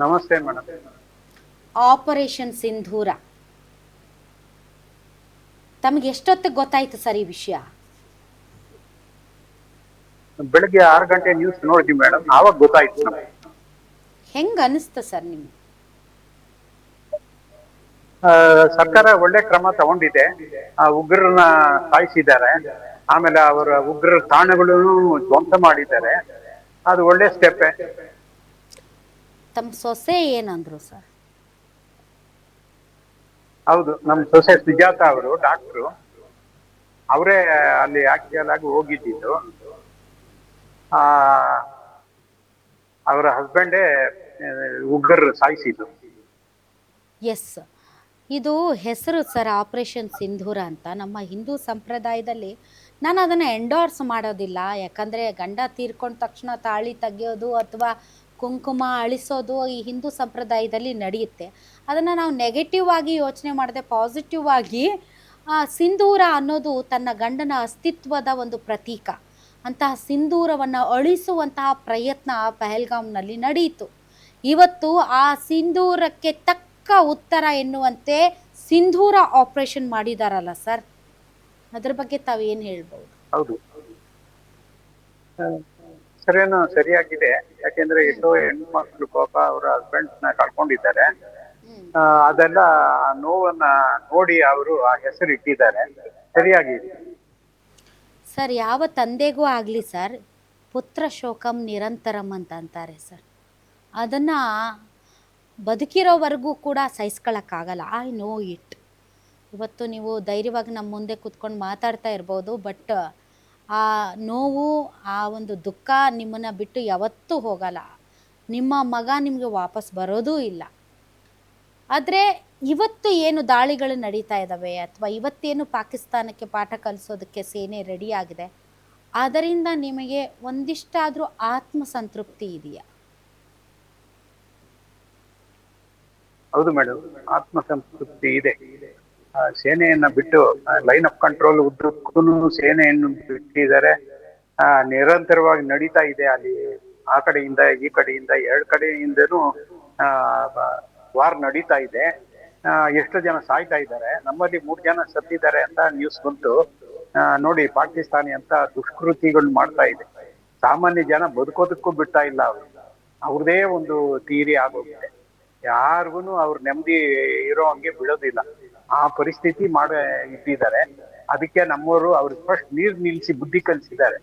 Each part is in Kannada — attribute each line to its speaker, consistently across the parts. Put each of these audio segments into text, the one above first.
Speaker 1: ನಮಸ್ತೆ ಮೇಡಮ್.
Speaker 2: ಆಪರೇಷನ್ ಸಿಂಧೂರ. ತಮಗೆ ಎಷ್ಟೊತ್ತಿಗೆ ಗೊತ್ತಾಯ್ತು ಸರ್ ಈ ವಿಷಯ?
Speaker 1: ಬೆಳಗ್ಗೆ ಆರು ಗಂಟೆ ನ್ಯೂಸ್ ನೋಡಿದ್ವಿ ಮೇಡಮ್. ಆವಾಗ ಗೊತ್ತಾಯ್ತು ನಮ್ಗೆ.
Speaker 2: ಹೆಂಗ್ ಅನಿಸ್ತು ಸರ್ ನಿಮ್ಗೆ?
Speaker 1: ಆ, ಸರ್ಕಾರ ಒಳ್ಳೆ ಕ್ರಮ ತಗೊಂಡಿದೆ. ಆ ಉಗ್ರರನ್ನ ಸಾಯಿಸಿದ್ದಾರೆ. ಆಮೇಲೆ ಅವರ ಉಗ್ರರ ತಾಣಗಳನ್ನು ಧ್ವಂಸ ಮಾಡಿದ್ದಾರೆ. ಅದು ಒಳ್ಳೆ ಸ್ಟೆಪ್
Speaker 2: ತಮ್ಮ ಸೊಸೆ ಏನಂದ್ರು ಸರ್?
Speaker 1: ಹೌದು ನಮ್ಮ ಸೊಸೆ ಸುಜಾತ ಅವರು ಡಾಕ್ಟ್ರು. ಅವರೇ ಅಲ್ಲಿ ಆಕ್ಚುಯಲ್ ಆಗಿ ಹೋಗಿದ್ದಿದ್ದು. ಅವರ ಹಸ್ಬೆಂಡೇ ಉಗ್ರರು ಸಾಯಿಸಿದ್ದು.
Speaker 2: ಎಸ್ ಇದು ಹೆಸರು ಸರ್ ಆಪರೇಷನ್ ಸಿಂಧೂರ ಅಂತ. ನಮ್ಮ ಹಿಂದೂ ಸಂಪ್ರದಾಯದಲ್ಲಿ ನಾನು ಅದನ್ನು ಎಂಡೋರ್ಸ್ ಮಾಡೋದಿಲ್ಲ. ಯಾಕಂದರೆ ಗಂಡ ತೀರ್ಕೊಂಡ ತಕ್ಷಣ ತಾಳಿ ತೆಗೆಯೋದು ಅಥವಾ ಕುಂಕುಮ ಅಳಿಸೋದು ಈ ಹಿಂದೂ ಸಂಪ್ರದಾಯದಲ್ಲಿ ನಡೆಯುತ್ತೆ. ಅದನ್ನು ನಾವು ನೆಗೆಟಿವ್ ಆಗಿ ಯೋಚನೆ ಮಾಡದೆ ಪಾಸಿಟಿವ್ ಆಗಿ ಸಿಂಧೂರ ಅನ್ನೋದು ತನ್ನ ಗಂಡನ ಅಸ್ತಿತ್ವದ ಒಂದು ಪ್ರತೀಕ. ಅಂತಹ ಸಿಂಧೂರವನ್ನು ಅಳಿಸುವಂತಹ ಪ್ರಯತ್ನ ಪಹಲ್ಗಾಮ್ನಲ್ಲಿ ನಡೆಯಿತು ಇವತ್ತು ಆ ಸಿಂಧೂರಕ್ಕೆ ತಕ್ಕ ಉತ್ತರ ಎನ್ನುವಂತೆ ಸಿಂಧೂರ ಆಪರೇಷನ್ ಮಾಡಿದಾರಲ್ಲ ಸರ್ ಅದ್ರ ಬಗ್ಗೆ ತಾವೇನು ಹೇಳ್ಬೋದು
Speaker 1: ಸರೇನು ಸರಿಯಾಗಿದೆ. ಯಾಕೆಂದ್ರೆ ಎಷ್ಟೋ ಹೆಣ್ಮಕ್ಳು ಪಾಪ ಅವರ ಹಸ್ಬೆಂಡ್ಸ್ನ ಕಳ್ಕೊಂಡಿದ್ದಾರೆ ಅದೆಲ್ಲ ನೋವನ್ನ ನೋಡಿ ಅವರು ಆ ಹೆಸರು ಇಟ್ಟಿದ್ದಾರೆ. ಸರಿಯಾಗಿ
Speaker 2: ಸರ್ ಯಾವ ತಂದೆಗೂ ಆಗಲಿ ಸರ್ ಪುತ್ರ ಶೋಕಂ ನಿರಂತರಂ ಅಂತ ಅಂತಾರೆ ಸರ್. ಅದನ್ನ ಬದುಕಿರೋವರೆಗೂ ಕೂಡ ಸಹಿಸ್ಕೊಳ್ಳೋಕ್ಕಾಗಲ್ಲ ಐ ನೋ ಇಟ್. ಇವತ್ತು ನೀವು ಧೈರ್ಯವಾಗಿ ನಮ್ಮ ಮುಂದೆ ಕೂತ್ಕೊಂಡು ಮಾತಾಡ್ತಾ ಇರ್ಬೋದು ಬಟ್ ಆ ನೋವು, ಆ ಒಂದು ದುಃಖ ನಿಮ್ಮನ್ನು ಬಿಟ್ಟು ಯಾವತ್ತೂ ಹೋಗಲ್ಲ. ನಿಮ್ಮ ಮಗ ನಿಮಗೆ ವಾಪಸ್ ಬರೋದೂ ಇಲ್ಲ. ಆದರೆ ಇವತ್ತು ಏನು ದಾಳಿಗಳು ನಡೀತಾ ಇದ್ದಾವೆ ಅಥವಾ ಇವತ್ತೇನು ಪಾಕಿಸ್ತಾನಕ್ಕೆ ಪಾಠ ಕಲಿಸೋದಕ್ಕೆ ಸೇನೆ ರೆಡಿಯಾಗಿದೆ ಅದರಿಂದ ನಿಮಗೆ ಒಂದಿಷ್ಟಾದರೂ ಆತ್ಮಸಂತೃಪ್ತಿ ಇದೆಯಾ?
Speaker 1: ಹೌದು ಮೇಡಮ್ ಆತ್ಮಸಂತೃಪ್ತಿ ಇದೆ. ಸೇನೆಯನ್ನ ಬಿಟ್ಟು ಲೈನ್ ಆಫ್ ಕಂಟ್ರೋಲ್ ಉದ್ದಕ್ಕೂ ಸೇನೆಯನ್ನು ಬಿಟ್ಟಿದ್ದಾರೆ. ಆ, ನಿರಂತರವಾಗಿ ನಡೀತಾ ಇದೆ ಅಲ್ಲಿ. ಆ ಕಡೆಯಿಂದ ಈ ಕಡೆಯಿಂದ ಎರಡು ಕಡೆಯಿಂದನೂ ವಾರ್ ನಡೀತಾ ಇದೆ. ಎಷ್ಟು ಜನ ಸಾಯ್ತಾ ಇದ್ದಾರೆ. ನಮ್ಮಲ್ಲಿ ಮೂರು ಜನ ಸತ್ತಿದ್ದಾರೆ ಅಂತ ನ್ಯೂಸ್ ಬಂತು. ನೋಡಿ ಪಾಕಿಸ್ತಾನಿ ಅಂತ ದುಷ್ಕೃತಿಗಳು ಮಾಡ್ತಾ ಇದೆ. ಸಾಮಾನ್ಯ ಜನ ಬದುಕೋದಕ್ಕೂ ಬಿಡ್ತಾ ಇಲ್ಲ ಅವರು. ಅವ್ರದೇ ಒಂದು ತೀರಿ ಆಗೋಗಿದೆ. ಯಾರಿಗೂ ಅವ್ರ ನೆಮ್ಮದಿ ಇರೋ ಹಂಗೆ ಬಿಡೋದಿಲ್ಲ. ಆ ಪರಿಸ್ಥಿತಿ ಮಾಡ ಇಟ್ಟಿದ್ದಾರೆ. ಅದಕ್ಕೆ ನಮ್ಮವರು ಅವ್ರಿಗೆ ಫಸ್ಟ್ ನೀರ್ ನಿಲ್ಸಿ ಬುದ್ಧಿ ಕಲಿಸಿದ್ದಾರೆ.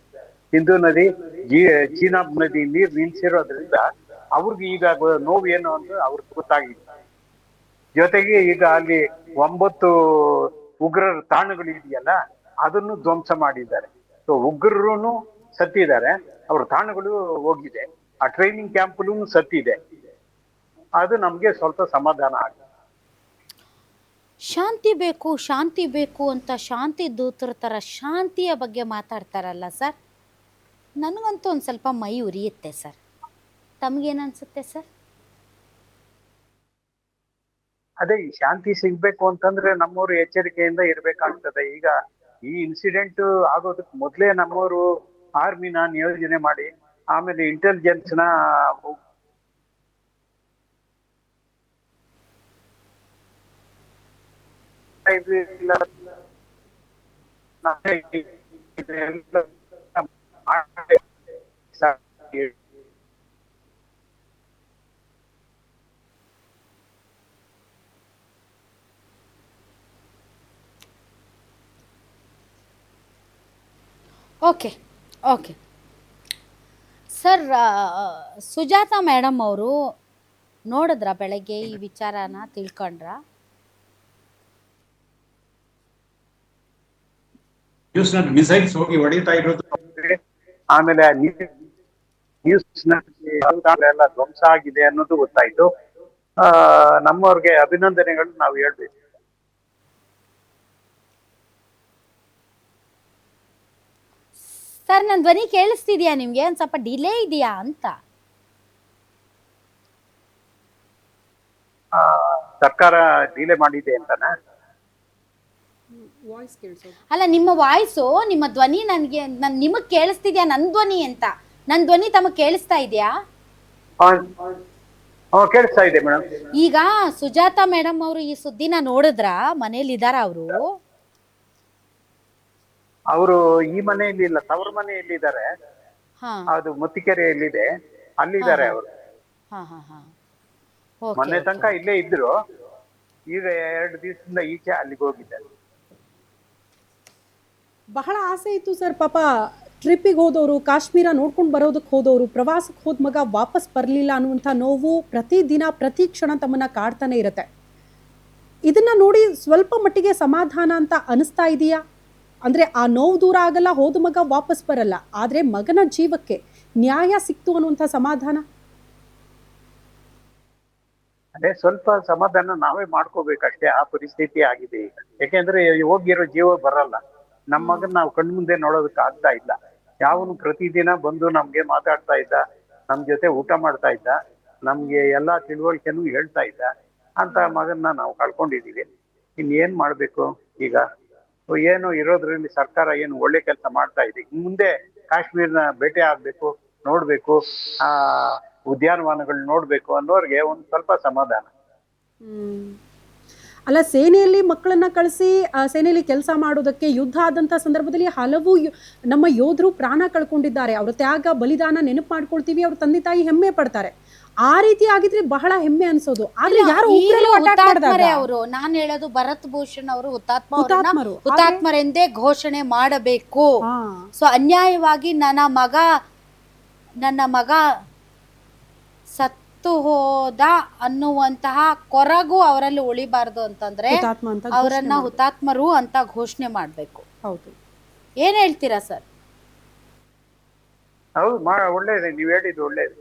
Speaker 1: ಸಿಂಧು ನದಿ, ಜೀ ಚೀನಾಬ್ ನದಿ ನೀರ್ ನಿಲ್ಸಿರೋದ್ರಿಂದ ಅವ್ರಿಗೆ ಈಗ ನೋವು ಏನು ಅಂತ ಅವ್ರಿಗೆ ಗೊತ್ತಾಗಿದೆ. ಜೊತೆಗೆ ಈಗ ಅಲ್ಲಿ ಒಂಬತ್ತು ಉಗ್ರರ ತಾಣಗಳು ಇದೆಯಲ್ಲ, ಅದನ್ನು ಧ್ವಂಸ ಮಾಡಿದ್ದಾರೆ. ಸೊ ಉಗ್ರರು ಸತ್ತಿದ್ದಾರೆ. ಅವ್ರ ತಾಣಗಳು ಹೋಗಿದೆ. ಆ ಟ್ರೈನಿಂಗ್ ಕ್ಯಾಂಪ್ಲೂ ಸತ್ತಿದೆ. ಅದು ನಮ್ಗೆ ಸ್ವಲ್ಪ ಸಮಾಧಾನ ಆಗಿದೆ
Speaker 2: ಶಾಂತಿ ಬೇಕು ಶಾಂತಿ ಬೇಕು ಅಂತ ಶಾಂತಿ ದೂತರ ಥರ ಶಾಂತಿಯ ಬಗ್ಗೆ ಮಾತಾಡ್ತಾರಲ್ಲ ಸರ್? ನನಗಂತೂ ಒಂದು ಸ್ವಲ್ಪ ಮೈ ಉರಿಯುತ್ತೆ ಸರ್. ತಮಗೇನನ್ಸುತ್ತೆ ಸರ್?
Speaker 1: ಅದೇ ಶಾಂತಿ ಸಿಗ್ಬೇಕು ಅಂತಂದ್ರೆ ನಮ್ಮವರು ಎಚ್ಚರಿಕೆಯಿಂದ ಇರ್ಬೇಕಾಗ್ತದೆ. ಈಗ ಈ ಇನ್ಸಿಡೆಂಟ್ ಆಗೋದಕ್ಕೆ ಮೊದಲೇ ನಮ್ಮವರು ಆರ್ಮಿನ ನಿಯೋಜನೆ ಮಾಡಿ, ಆಮೇಲೆ ಇಂಟೆಲಿಜೆನ್ಸ್ನ ಇದು ಇಲ್ಲ. ಇದೆಲ್ಲ ಮಾಡಿ
Speaker 2: okay okay sir Sujata madam ಅವರು ನೋಡಿದ್ರ ಬೆಳಗ್ಗೆ ಈ ವಿಚಾರನ ತಿಳ್ಕೊಂಡ್ರ?
Speaker 3: ನ್ಯೂಸ್ನಲ್ಲಿ ಮಿಸೈಲ್ಸ್ ಹೋಗಿ ಹೊಡೆಯುತ್ತಾ ಇರೋದು.
Speaker 1: ಆಮೇಲೆ ನ್ಯೂಸ್ ಎಲ್ಲ ಧ್ವಂಸ ಆಗಿದೆ ಅನ್ನೋದು ಗೊತ್ತಾಯ್ತು. ಆ ನಮ್ಮವ್ರಿಗೆ ಅಭಿನಂದನೆಗಳು ನಾವು ಹೇಳ್ಬೇಕು.
Speaker 2: ಸರ್ ನನ್ನ ಧ್ವನಿ ಕೇಳಿಸ್ತಿದ್ಯಾ ನಿಮ್ಗೆ? ಒಂದ್ ಸ್ವಲ್ಪ ಡಿಲೇ ಇದೆಯಾ ಅಂತ?
Speaker 1: ಆ, ಸರ್ಕಾರ ಡಿಲೇ ಮಾಡಿದೆ ಅಂತನ?
Speaker 2: ಅಲ್ಲ ನಿಮ್ಮ ವಾಯ್ಸು ನಿಮ್ಮ ಧ್ವನಿ ನನಗೆ ನನ್ ನಿಮಗೆ ಕೇಳಿಸ್ತಿದ್ಯಾ ನನ್ನ ಧ್ವನಿ ಅಂತ? ನನ್ನ ಧ್ವನಿ ತಮಗ್ ಕೇಳಿಸ್ತಾ ಇದೆಯಾ?
Speaker 1: ಕೇಳಿಸ್ತಾ ಇದೆ ಮೇಡಮ್.
Speaker 2: ಈಗ ಸುಜಾತ ಮೇಡಮ್ ಅವರು ಈ ಸುದ್ದಿನ ನೋಡಿದ್ರ? ಮನೇಲಿ ಇದಾರ ಅವರು?
Speaker 1: ಅವರು ಈ ಮನೆಯಲ್ಲಿ ಇಲ್ಲ ತವರ ಮನೆಯಲ್ಲಿ ಇದ್ದಾರೆ.
Speaker 2: ಹಾ.
Speaker 1: ಅದು ಮುತ್ತಿಕೆರೆಯಲ್ಲಿದೆ. ಅಲ್ಲಿದ್ದಾರೆ. ಅವರು.
Speaker 2: ಹಾ ಹಾ ಹಾ. ಓಕೆ
Speaker 1: ಮೊನ್ನೆ ತನಕ ಇಲ್ಲೇ ಇದ್ರು. ಈಗ ಎರಡು ದಿವಸದಿಂದ ಈಚೆ ಅಲ್ಲಿಗೆ ಹೋಗಿದ್ದಾರೆ.
Speaker 4: ಬಹಳ ಆಸೆ ಇತ್ತು ಸರ್. ಪಾಪ ಟ್ರಿಪ್ಪಿಗೆ ಹೋದವರು, ಕಾಶ್ಮೀರ ನೋಡ್ಕೊಂಡು ಬರೋದಕ್ಕೆ ಹೋದವರು, ಪ್ರವಾಸಕ್ಕೆ ಹೋದ ಮಗ ವಾಪಸ್ ಬರಲಿಲ್ಲ ಅನ್ನುವಂಥ ನೋವು ಪ್ರತಿದಿನ ಪ್ರತಿ ಕ್ಷಣ ತಮ್ಮನ್ನ ಕಾಡ್ತಾನೆ ಇರುತ್ತೆ. ಇದನ್ನ ನೋಡಿ ಸ್ವಲ್ಪ ಮಟ್ಟಿಗೆ ಸಮಾಧಾನ ಅಂತ ಅನಿಸ್ತಾ ಇದೆಯಾ? ಅಂದರೆ ಆ ನೋವು ದೂರ ಆಗಲ್ಲ, ಹೋದ ಮಗ ವಾಪಸ್ ಬರಲ್ಲ, ಆದರೆ ಮಗನ ಜೀವಕ್ಕೆ ನ್ಯಾಯ ಸಿಕ್ತು ಅನ್ನುವಂಥ ಸಮಾಧಾನ?
Speaker 1: ಅದೇ ಸ್ವಲ್ಪ ಸಮಾಧಾನ ನಾವೇ ಮಾಡ್ಕೋಬೇಕಷ್ಟೇ, ಆ ಪರಿಸ್ಥಿತಿ ಆಗಿದೆ. ಈಗ ಯಾಕೆಂದ್ರೆ ಹೋಗಿರೋ ಜೀವ ಬರಲ್ಲ. ನಮ್ಮ ಮಗನ್ ನಾವು ಕಣ್ ಮುಂದೆ ನೋಡೋದಕ್ಕೆ ಆಗ್ತಾ ಇಲ್ಲ. ಯಾವನು ಪ್ರತಿದಿನ ಬಂದು ನಮ್ಗೆ ಮಾತಾಡ್ತಾ ಇದ್ದ, ನಮ್ ಜೊತೆ ಊಟ ಮಾಡ್ತಾ ಇದ್ದ, ನಮ್ಗೆ ಎಲ್ಲಾ ತಿಳುವಳಿಕೆನೂ ಹೇಳ್ತಾ ಇದ್ದ, ಅಂತ ಮಗನ್ನ ನಾವು ಕಳ್ಕೊಂಡಿದೀವಿ. ಇನ್ ಏನ್ ಮಾಡ್ಬೇಕು ಈಗ? ಏನು ಇರೋದ್ರಲ್ಲಿ ಸರ್ಕಾರ ಏನು ಒಳ್ಳೆ ಕೆಲಸ ಮಾಡ್ತಾ ಇದೆ. ಮುಂದೆ ಕಾಶ್ಮೀರ್ನ ಭೇಟಿ ಆಗ್ಬೇಕು, ನೋಡ್ಬೇಕು, ಆ, ಉದ್ಯಾನವನಗಳು ನೋಡ್ಬೇಕು ಅನ್ನೋರ್ಗೆ ಒಂದ್ ಸ್ವಲ್ಪ ಸಮಾಧಾನ.
Speaker 4: ಅಲ್ಲ ಸೇನೆಯಲ್ಲಿ ಮಕ್ಕಳನ್ನ ಕಳಿಸಿ ಸೇನೆಯಲ್ಲಿ ಕೆಲಸ ಮಾಡೋದಕ್ಕೆ ಯುದ್ಧ ಆದಂಥ ಸಂದರ್ಭದಲ್ಲಿ ಹಲವು ನಮ್ಮ ಯೋಧರು ಪ್ರಾಣ ಕಳ್ಕೊಂಡಿದ್ದಾರೆ. ಅವರ ತ್ಯಾಗ ಬಲಿದಾನ ನೆನಪು ಮಾಡ್ಕೊಳ್ತೀವಿ ಅವ್ರ ತಂದೆ ತಾಯಿ ಹೆಮ್ಮೆ ಪಡ್ತಾರೆ. ಆ ರೀತಿ ಆಗಿದ್ರೆ ಬಹಳ ಹೆಮ್ಮೆ ಅನ್ಸೋದು. ಆದ್ರೆ ಯಾರು
Speaker 2: ಅವರು. ನಾನು ಹೇಳೋದು ಭರತ್ ಭೂಷಣ್ ಅವರು ಹುತಾತ್ಮ. ಹುತಾತ್ಮರೆಂದೇ ಘೋಷಣೆ ಮಾಡಬೇಕು. ಸೊ ಅನ್ಯಾಯವಾಗಿ ನನ್ನ ಮಗ ನನ್ನ ಮಗ ಸತ್ತು ಹೋದ ಅನ್ನುವಂತಹ ಕೊರಗು ಅವರಲ್ಲಿ ಉಳಿಬಾರ್ದು ಅಂತಂದ್ರೆ
Speaker 4: ಹುತಾತ್ಮ ಅಂತ ಘೋಷಣೆ
Speaker 2: ಅವರನ್ನ
Speaker 4: ಮಾಡ್ಬೇಕು.
Speaker 2: ಹುತಾತ್ಮರು ಅಂತ ಘೋಷಣೆ ಮಾಡಬೇಕು.
Speaker 4: ಹೌದು.
Speaker 2: ಏನ್ ಹೇಳ್ತೀರಾ ಸರ್?
Speaker 1: ಹೌದು ಮಾ ಒಳ್ಳೇದು ನೀವ್ ಹೇಳಿದ್ದು ಒಳ್ಳೇದು.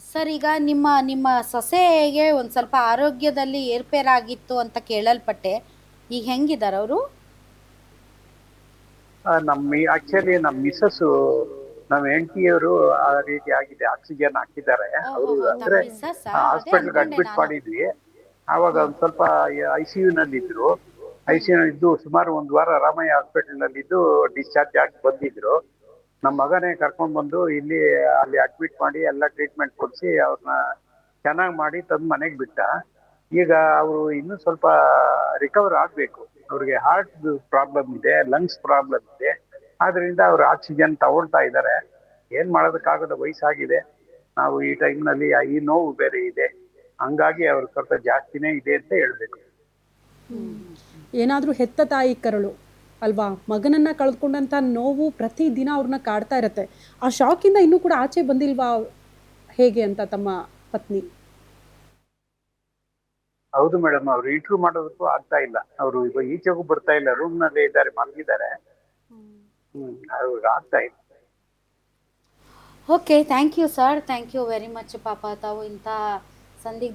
Speaker 2: ಸರ್ ಈಗ ನಿಮ್ಮ ನಿಮ್ಮ ಸೊಸೆಗೆ ಒಂದ್ ಸ್ವಲ್ಪ ಆರೋಗ್ಯದಲ್ಲಿ ಏರ್ಪೇರಾಗಿತ್ತು ಅಂತ ಕೇಳಲ್ಪಟ್ಟೆ. ಈಗ ಹೆಂಗಿದ್ದಾರೆ ಅವರು?
Speaker 1: ಆ, ನಮ್ಮ ಆಕ್ಚುಲಿ ನಮ್ಮ ಮಿಸಸ್ ನಮ್ಮ ಹೆಂಡತಿಯವರು ಆ ರೀತಿ ಆಗಿದೆ ಆಕ್ಸಿಜನ್ ಹಾಕಿದ್ದಾರೆ. ಅವರು ಅಂದ್ರೆ ಹಾಸ್ಪಿಟಲ್ಗೆ ಅಡ್ಮಿಟ್ ಮಾಡಿದ್ವಿ. ಆವಾಗ ಒಂದ್ ಸ್ವಲ್ಪ ಐ ಸಿ ನಲ್ಲಿ ಇದ್ರು ಐ ಸಿ ಇದ್ದು ಸುಮಾರು ಒಂದ್ ವಾರ ರಾಮಯ್ಯ ಹಾಸ್ಪಿಟಲ್ನಲ್ಲಿ ಇದ್ದು ಡಿಸ್ಚಾರ್ಜ್ ಆಗಿ ಬಂದಿದ್ರು. ನಮ್ಮ ಮಗನೇ ಕರ್ಕೊಂಡ್ ಬಂದು ಇಲ್ಲಿ ಅಲ್ಲಿ ಅಡ್ಮಿಟ್ ಮಾಡಿ ಎಲ್ಲ ಟ್ರೀಟ್ಮೆಂಟ್ ಕೊಡಿಸಿ ಅವ್ರನ್ನ ಚೆನ್ನಾಗಿ ಮಾಡಿ ತಂದು ಮನೆಗೆ ಬಿಟ್ಟ. ಈಗ ಅವರು ಇನ್ನೂ ಸ್ವಲ್ಪ ರಿಕವರ್ ಆಗ್ಬೇಕು. ಅವ್ರಿಗೆ ಹಾರ್ಟ್ ಪ್ರಾಬ್ಲಮ್ ಇದೆ ಲಂಗ್ಸ್ ಪ್ರಾಬ್ಲಮ್ ಇದೆ. ಆದ್ರಿಂದ ಅವ್ರು ಆಕ್ಸಿಜನ್ ತಗೊಳ್ತಾ ಇದ್ದಾರೆ ಏನ್ ಮಾಡೋದಕ್ಕಾಗದ ವಯಸ್ಸಾಗಿದೆ. ನಾವು ಈ ಟೈಮ್ನಲ್ಲಿ ಈ ನೋವು ಬೇರೆ ಇದೆ. ಹಂಗಾಗಿ ಅವ್ರ ಸ್ವಲ್ಪ ಜಾಸ್ತಿನೇ ಇದೆ ಅಂತ ಹೇಳ್ಬೇಕು.
Speaker 4: ಏನಾದ್ರೂ ಹೆತ್ತ ತಾಯಿ ಕರಳು ಅಲ್ವಾ? ಮಗನನ್ನ ಕಳೆದುಕೊಂಡಂತ ನೋವು ಪ್ರತಿ ದಿನ ಅವ್ರನ್ನ ಕಾಡ್ತಾ ಇರತ್ತೆ. ಆ ಶಾಕಿಂದ ಇನ್ನೂ ಕೂಡ ಆಚೆ ಬಂದಿಲ್ವಾ ಹೇಗೆ ಅಂತ ತಮ್ಮ ಪತ್ನಿ?
Speaker 1: ಹೌದು ಮೇಡಮ್ ಅವ್ರು ಇಂಟರ್ವ್ಯೂ ಮಾಡೋದಕ್ಕೂ ಆಗ್ತಾ ಇಲ್ಲ. ಅವರು ಈಗ ಈಚೆಗೂ ಬರ್ತಾ ಇಲ್ಲ ರೂಮ್ ನಲ್ಲೇ ಇದ್ದಾರೆ ಮಲಗಿದ್ದಾರೆ.
Speaker 2: Okay thank you sir thank you very much ಪಾಪ ತಾವು ಇಂಥ ಸಂದಿಗ್ಧ